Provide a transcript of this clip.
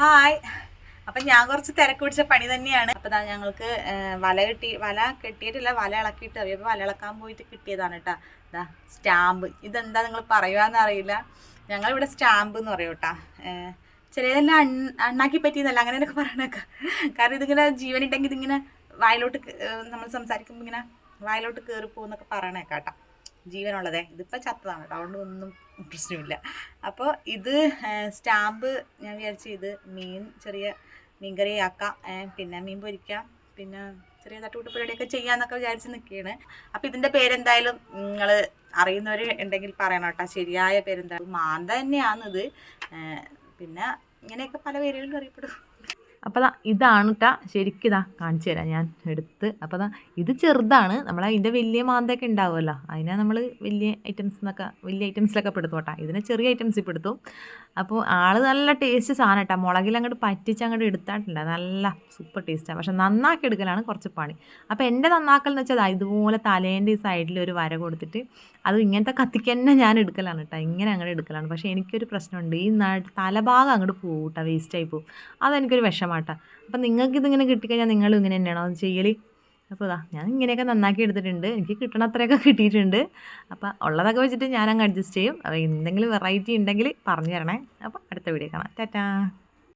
Hi. അപ്പം ഞാൻ കുറച്ച് തിരക്ക് പിടിച്ച പണി തന്നെയാണ്. അപ്പം ദാ ഞങ്ങൾക്ക് വല കെട്ടി വല കെട്ടിയിട്ടില്ല വല ഇളക്കിയിട്ട് അപ്പോൾ വല ഇളക്കാൻ പോയിട്ട് കിട്ടിയതാണ് കേട്ടോ. ഇതാ സ്റ്റാമ്പ്. ഇതെന്താ നിങ്ങൾ പറയുവാന്ന് അറിയില്ല. ഞങ്ങളിവിടെ സ്റ്റാമ്പ് എന്ന് പറയും കേട്ടോ. ചിലതെല്ലാം അണ്ണാക്കി പറ്റിയെന്നല്ല അങ്ങനെയൊക്കെ പറയണൊക്കെ. കാരണം ഇതിങ്ങനെ ജീവനുണ്ടെങ്കിൽ ഇതിങ്ങനെ വായിലോട്ട് നമ്മൾ സംസാരിക്കുമ്പോൾ ഇങ്ങനെ വായിലോട്ട് കയറി പോകുന്നൊക്കെ പറയണേക്കാട്ടാ ജീവനുള്ളതേ. ഇതിപ്പോൾ ചത്തതാണ് അതുകൊണ്ട് ഒന്നും പ്രശ്നമില്ല. അപ്പോൾ ഇത് സ്റ്റാമ്പ് ഞാൻ വിചാരിച്ചു ഇത് മീൻ ചെറിയ മീൻ കറി ആക്കാം. പിന്നെ മീൻ പൊരിക്കാം. പിന്നെ ചെറിയ തട്ടുകൂട്ട് പരിപാടിയൊക്കെ ചെയ്യാന്നൊക്കെ വിചാരിച്ച് നിൽക്കുകയാണ് അപ്പോൾ ഇതിന്റെ പേരെന്തായാലും നിങ്ങൾ അറിയുന്നവർ ഉണ്ടെങ്കിൽ പറയണം കേട്ടോ. ശരിയായ പേരെന്തായാലും മാന്ത തന്നെയാണിത്. പിന്നെ ഇങ്ങനെയൊക്കെ പല പേരുകളിലും അറിയപ്പെടും. അപ്പോൾ അതാ ഇതാണ് കേട്ടോ ശരിക്കും ഇതാ കാണിച്ചു തരാം ഞാൻ എടുത്ത്. അപ്പോൾ അതാ ഇത് ചെറുതാണ്. നമ്മൾ അതിന്റെ വലിയ മാന്തയൊക്കെ ഉണ്ടാവുമല്ലോ. അതിനെ നമ്മൾ വലിയ ഐറ്റംസ് എന്നൊക്കെ വലിയ ഐറ്റംസിലൊക്കെ പെടുത്തും കേട്ടോ ഇതിനെ ചെറിയ ഐറ്റംസിൽ പെടുത്തും അപ്പോൾ ആൾ നല്ല ടേസ്റ്റ് സാധനം കേട്ടോ മുളകിൽ അങ്ങോട്ട് പറ്റിച്ച് അങ്ങോട്ട് എടുത്താട്ടില്ല. നല്ല സൂപ്പർ ടേസ്റ്റാണ് പക്ഷേ നന്നാക്കി എടുക്കലാണ് കുറച്ച് പണി. അപ്പോൾ എന്റെ നന്നാക്കൽ എന്ന് വെച്ചാൽ ഇതുപോലെ തലേന്റെ ഈ സൈഡിൽ ഒരു വര കൊടുത്തിട്ട് അത് ഇങ്ങനത്തെ കത്തിക്ക് തന്നെ ഞാൻ എടുക്കലാണ് കേട്ടോ ഇങ്ങനെ അങ്ങോട്ട് എടുക്കലാണ്. പക്ഷേ എനിക്കൊരു പ്രശ്നമുണ്ട്. ഈ തലഭാഗം അങ്ങോട്ട് പോകും കേട്ടോ വേസ്റ്റായി പോകും അതെനിക്കൊരു വിഷമാട്ടാ അപ്പം നിങ്ങൾക്ക് ഇതിങ്ങനെ കിട്ടിക്കഴിഞ്ഞാൽ നിങ്ങളും ഇങ്ങനെ തന്നെയാണോ അത് ചെയ്യൽ അപ്പോൾ ഇതാ ഞാൻ ഇങ്ങനെയൊക്കെ നന്നാക്കി എടുത്തിട്ടുണ്ട്. എനിക്ക് കിട്ടണ അത്രയൊക്കെ കിട്ടിയിട്ടുണ്ട്. അപ്പോൾ ഉള്ളതൊക്കെ വെച്ചിട്ട് ഞാനങ്ങ് അഡ്ജസ്റ്റ് ചെയ്യും. അപ്പോൾ എന്തെങ്കിലും വെറൈറ്റി ഉണ്ടെങ്കിൽ പറഞ്ഞു തരണേ. അപ്പോൾ അടുത്ത വീഡിയോ കാണാം. ടാറ്റാ.